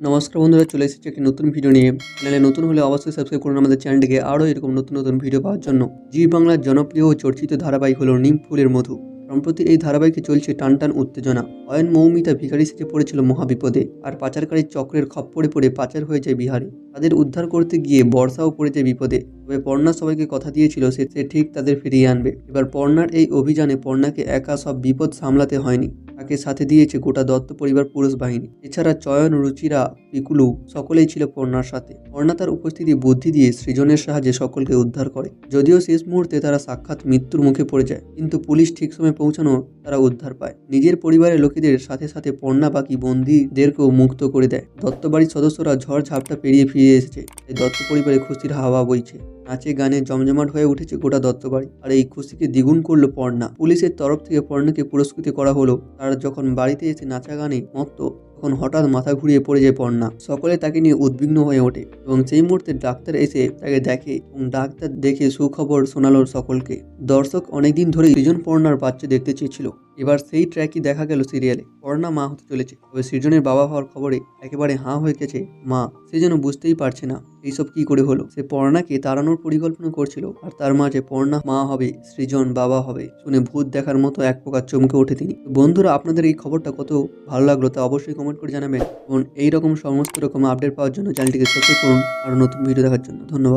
নমস্কার বন্ধুরা, চলে এসেছি একটি নতুন ভিডিও নিয়ে। চ্যানেলে নতুন হলে অবশ্যই সাবস্ক্রাইব করুন আমাদের চ্যানেলটিকে। আরও এরকম নতুন নতুন ভিডিও পাওয়ার জন্য। জি বাংলার জনপ্রিয় ও চর্চিত ধারাবাহিক হল নিম ফুলের মধু। সম্প্রতি এই ধারাবাহিকে চলছে টান টান উত্তেজনা। অয়ন মৌমিতা ভিখারি সেজে পড়েছিল মহাবিপদে। আর পাচারকারী চক্রের খপ্পরে পড়ে পাচার হয়ে যায় বিহারে। তাদের উদ্ধার করতে গিয়ে বর্ষাও পড়েছে বিপদে। তবে পর্ণা সবাইকে কথা দিয়েছিল সে সে ঠিক তাদের ফিরিয়ে আনবে। এবার পর্ণার এই অভিযানে পর্ণাকে একা সব বিপদ সামলাতে হয়নি। তাকে সাথে দিয়েছে গোটা দত্ত পরিবার পুরুষ বাহিনী। এছাড়া চয়ন, রুচিরা, পিকুলু সকলেই ছিল পর্ণার সাথে। পর্ণা তার উপস্থিতি, বুদ্ধি দিয়ে সৃজনের সাহায্যে সকলকে উদ্ধার করে। যদিও শেষ মুহূর্তে তারা সাক্ষাৎ মৃত্যুর মুখে পড়ে যায়, কিন্তু পুলিশ ঠিক সময় পৌঁছানো তারা উদ্ধার পায়। নিজের পরিবারের লোকেদের সাথে সাথে পর্ণা বাকি বন্দীদেরকেও মুক্ত করে দেয়। দত্ত বাড়ির সদস্যরা ঝড় ঝাপটা পেরিয়ে ফিরে এসেছে। দত্ত পরিবারে খুশির হাওয়া বইছে। নাচে গানে জমজমাট হয়ে উঠেছে গোটা দত্ত বাড়ি আর এই খুশিকে দ্বিগুণ করল পর্ণা। পুলিশের তরফ থেকে পর্ণাকে পুরস্কৃত করা হলো। তার যখন বাড়িতে এসে নাচা গানে মত্ত, তখন হঠাৎ মাথা ঘুরিয়ে পড়ে যায় পর্ণা। সকলে তাকে নিয়ে উদ্বিগ্ন হয়ে ওঠে এবং সেই মুহূর্তে ডাক্তার এসে তাকে দেখে এবং ডাক্তার দেখে সুখবর শোনালো সকলকে। দর্শক অনেকদিন ধরে সৃজন পর্ণার বাচ্চা দেখতে চেয়েছিল। এবার সেই ট্র্যাকই দেখা গেল সিরিয়ালে। পর্ণা মা হতে চলেছে। তবে সৃজনের বাবা হওয়ার খবরে একেবারে হাঁ হয়ে গেছে মা। সে যেন বুঝতেই পারছে না। এইসব কি করে হলো? সে পর্ণাকে তাড়ানোর পরিকল্পনা করছিল, আর তার মাঝে পর্ণা মা হবে, সৃজন বাবা হবে, শুনে ভূত দেখার মতো এক প্রকার চমকে ওঠে তিনি। বন্ধুরা, আপনাদের এই খবরটা কত ভালো লাগল তা অবশ্যই কমেন্ট করে জানাবেন, এবং এইরকম সমস্ত রকম আপডেট পাওয়ার জন্য চ্যানেলটিকে সাবস্ক্রাইব করুন, আর নতুন ভিডিও দেখার জন্য। ধন্যবাদ।